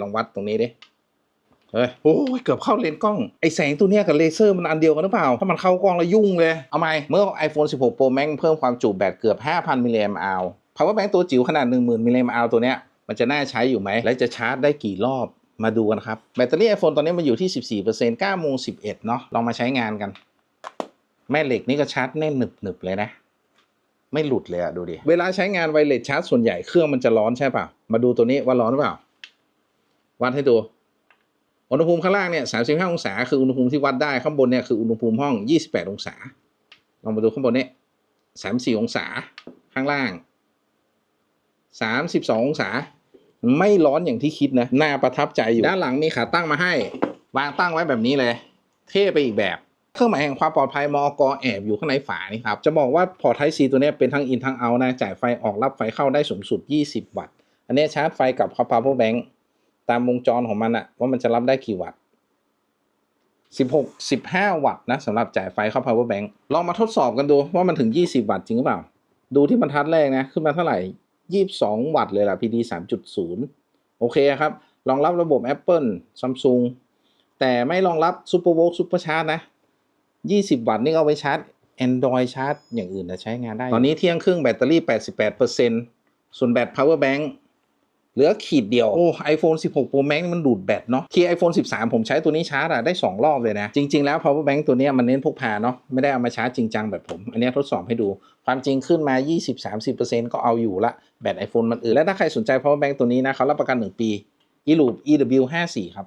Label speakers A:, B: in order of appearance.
A: ลองวัดตรงนี้ดิเฮ้ยโอ้ยเกือบเข้าเลนกล้อง ไอแสงตัวเนี้ยกับเลเซอร์มันอันเดียวกันหรือเปล่า ถ้ามันเข้ากล้องแล้วยุ่งเลย เอาไหมเมื่อ iPhone 16 Pro Max เพิ่มความจุแบตเกือบ 5,000 มิลลิแอมป์อัล power bank ตัวจิ๋วขนาด 10,000 มิลลิแอมป์อัลตัวเนี้ยมันจะน่าใช้อยู่ไหม และจะชาร์จได้กี่รอบมาดูกันครับ แบตเตอรี่ iPhone ตอนนี้มันอยู่ที่ 14% 9โมง11 เนาะลองมาใช้งานกัน แม่เหล็กนี่ก็ชาร์จแน่นหนึบๆเลยนะไม่หลุดเลยอะดูดิเวลาใช้งานไวเลสชาร์จส่วนใหญ่เครื่องมันจะร้อนใช่เปล่ามาดูตัวนี้ว่าร้อนหรือเปล่า วัดให้ดูอุณหภูมิข้างล่างเนี่ย35องศา คืออุณหภูมิที่วัดได้ข้างบนเนี่ยคืออุณหภูมิห้อง 28 องศา ลองมาดูข้างบนเนี้34องศาข้างล่าง 32 องศา ไม่ร้อนอย่างที่คิดนะ น่าประทับใจอยู่ ด้านหลังมีขาตั้งมาให้ วางตั้งไว้แบบนี้เลย เท่ไปอีกแบบ เครื่องหมายแห่งความปลอดภัยมอกแอบอยู่ข้างในฝานี่ครับ จะบอกว่าพอร์ต Type C ตัวนี้เป็นทั้งอินทั้งเอานะ จ่ายไฟออกรับไฟเข้าได้สูงสุด 20 วัตต์ อันนี้ชาร์จไฟกับ power bank ตามวงจรของมันอะว่ามันจะรับได้กี่วัตต์16 15 วัตต์นะสำหรับจ่ายไฟเข้า power bank ลองมาทดสอบกันดูว่ามันถึง 20 วัตต์จริงหรือเปล่า ดูที่บรรทัดแรกนะ ขึ้นมาเท่าไหร่ 22 วัตต์เลยล่ะ PD 3.0 โอเคครับรองรับระบบ Apple Samsung แต่ไม่รองรับ Supervolt Super Charge นะ 20 วัตต์นี่เอาไว้ชาร์จ Android ชาร์จอย่างอื่นนะใช้งานได้ ตอนนี้เที่ยงครึ่งแบตเตอรี่ 88%ส่วนแบต power bank เหลือขีดเดียว โอ้ iPhone 16 Pro Max นี่มันดูดแบตเนาะที่ iPhone 13 ผมใช้ตัวนี้ชาร์จอะได้ 2 รอบเลยนะ จริง ๆ แล้ว power bank ตัวนี้มันเน้นพกพาเนาะไม่ได้เอามาชาร์จจริงจังแบบผม อันนี้ทดสอบให้ดูความจริงขึ้นมา 20-30%ก็เอาอยู่ละ แบต iPhone มันอื่นและถ้าใครสนใจ power bank ตัวนี้นะเขารับประกัน 1 ปี e loop EW54 ครับ